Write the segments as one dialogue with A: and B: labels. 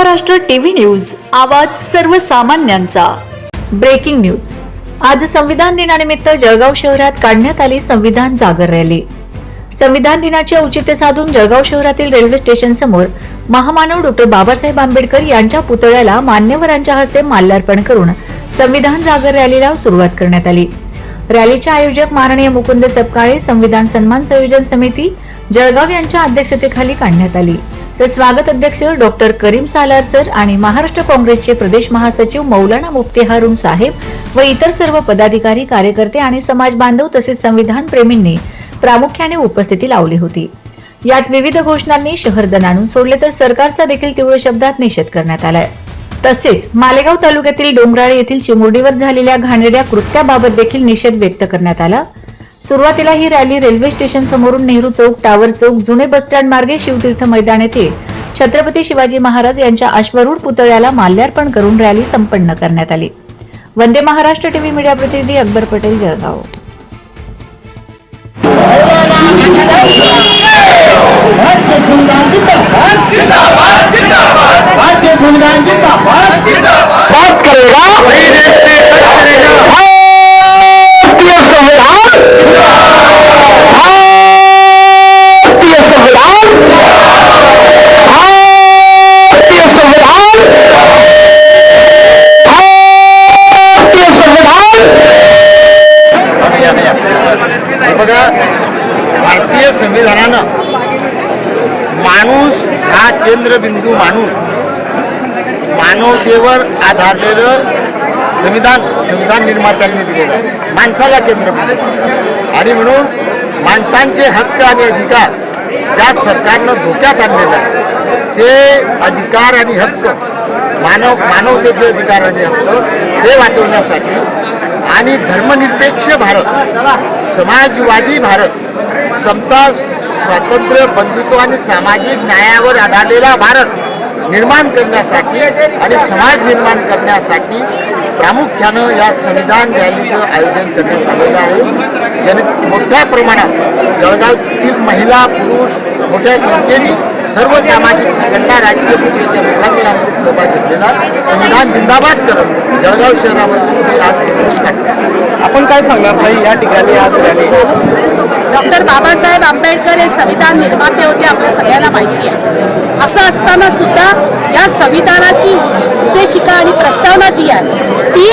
A: Maharashtra TV news आवाज सर्वसामान्यांचा.
B: Breaking news. आज संविधान दिनानिमित्त जळगाव शहरात काढण्यात आली संविधान जागर रॅली. संविधान दिनाचे औचित्य साधून जळगाव शहरातील रेल्वे स्टेशन समोर महामानव डॉक्टर बाबासाहेब आंबेडकर यांच्या पुतळ्याला मान्यवरांच्या हस्ते माल्यार्पण करून संविधान जागर रॅलीला सुरुवात करण्यात आली. रॅलीचे आयोजक माननीय मुकुंद सपकाळे संविधान सन्मान संयोजन समिती जळगाव यांच्या अध्यक्षतेखाली काढण्यात आली. तर स्वागत अध्यक्ष डॉक्टर करीम सालार सर आणि महाराष्ट्र काँग्रेसचे प्रदेश महासचिव मौलाना मुफ्ती हारून साहेब व इतर सर्व पदाधिकारी कार्यकर्ते आणि समाज बांधव तसेच संविधान प्रेमींनी प्रामुख्याने उपस्थिती लावली होती. यात विविध घोषणांनी शहर दणाणून सोडले तर सरकारचा देखील तीव्र शब्दात निषेध करण्यात आलाय. तसेच मालेगाव तालुक्यातील डोंगराळे येथील चिमुरडीवर झालेल्या घाणेरड्या कृत्याबाबत देखील निषेध व्यक्त करण्यात आला. सुरुवातीला ही रॅली रेल्वे स्टेशन समोरून नेहरू चौक टावर चौक जुने बसस्टँड मार्गे शिवतीर्थ मैदान येथे छत्रपती शिवाजी महाराज यांच्या अश्वरूढ पुतळ्याला माल्यार्पण करून रॅली संपन्न करण्यात आली. वंदे महाराष्ट्र टीव्ही मीडिया प्रतिनिधी अकबर पटेल जळगाव.
C: भारतीय संविधान
D: संविधानानं माणूस हा केंद्रबिंदू मानून मानवतेवर आधारलेलं संविधान संविधान निर्मात्यांनी दिलेलं आहे. माणसाला केंद्रबिंदू. आणि म्हणून माणसांचे हक्क आणि अधिकार ज्या सरकारनं धोक्यात आणलेलं आहे ते अधिकार आणि हक्क मानव मानवतेचे अधिकार आणि हक्क हे वाचवण्यासाठी आणि धर्मनिरपेक्ष भारत समाजवादी भारत समता स्वातंत्र्य बंधुत्व आणि सामाजिक न्यायावर आधारलेला भारत निर्माण करण्यासाठी आणि समाज निर्माण करण्यासाठी प्रामुख्यानं या संविधान रॅलीचं आयोजन करण्यात आलेलं आहे. जन मोठ्या प्रमाणात जळगावतील महिला पुरुष मोठ्या संख्येने सर्व सामाजिक संघटना राजकीय पक्षाच्या लोकांनी यामध्ये सहभाग घेतलेला संविधान जिंदाबाद करत जळगाव शहरामध्ये आज काढतात.
C: आपण काय सांगणार? ताई या ठिकाणी आज रॅली.
E: डॉक्टर बाबासाहेब आंबेडकर हे संविधान निर्माते होते आपल्या सगळ्यांना माहिती आहे. असं असताना सुद्धा या संविधानाची उद्देशिका आणि प्रस्तावना जी आहे ती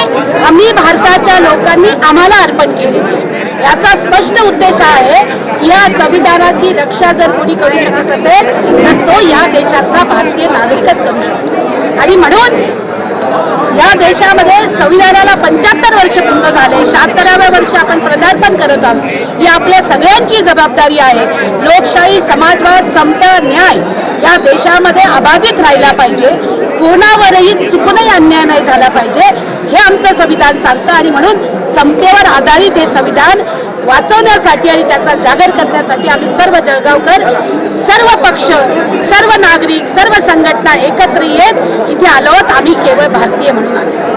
E: आम्ही भारताच्या लोकांनी आम्हाला अर्पण केलेली आहे. याचा स्पष्ट उद्देश आहे की या संविधानाची रक्षा जर कोणी करू शकत असेल तर तो या देशातला भारतीय नागरिकच करू शकतो. आणि म्हणून या देशामध्ये संविधानाला पंच्याहत्तर वर्ष पूर्ण झाले. शहात्तराव्या वर्ष आपण पदार्पण करत आहोत. ही आपल्या सगळ्यांची जबाबदारी आहे. लोकशाही समाजवाद समता न्याय या देशामध्ये अबाधित राहिला पाहिजे. कोणावरही चुकूनही अन्याय नाही झाला पाहिजे. हे आमचं संविधान सांगतं आणि म्हणून समतेवर आधारित हे संविधान वाचवण्यासाठी आणि त्याचा जागर करण्यासाठी आम्ही सर्व जळगावकर सर्व पक्ष सर्व नागरिक सर्व संघटना एकत्र येत इथे आलो आहोत. आम्ही केवळ भारतीय म्हणून आलो.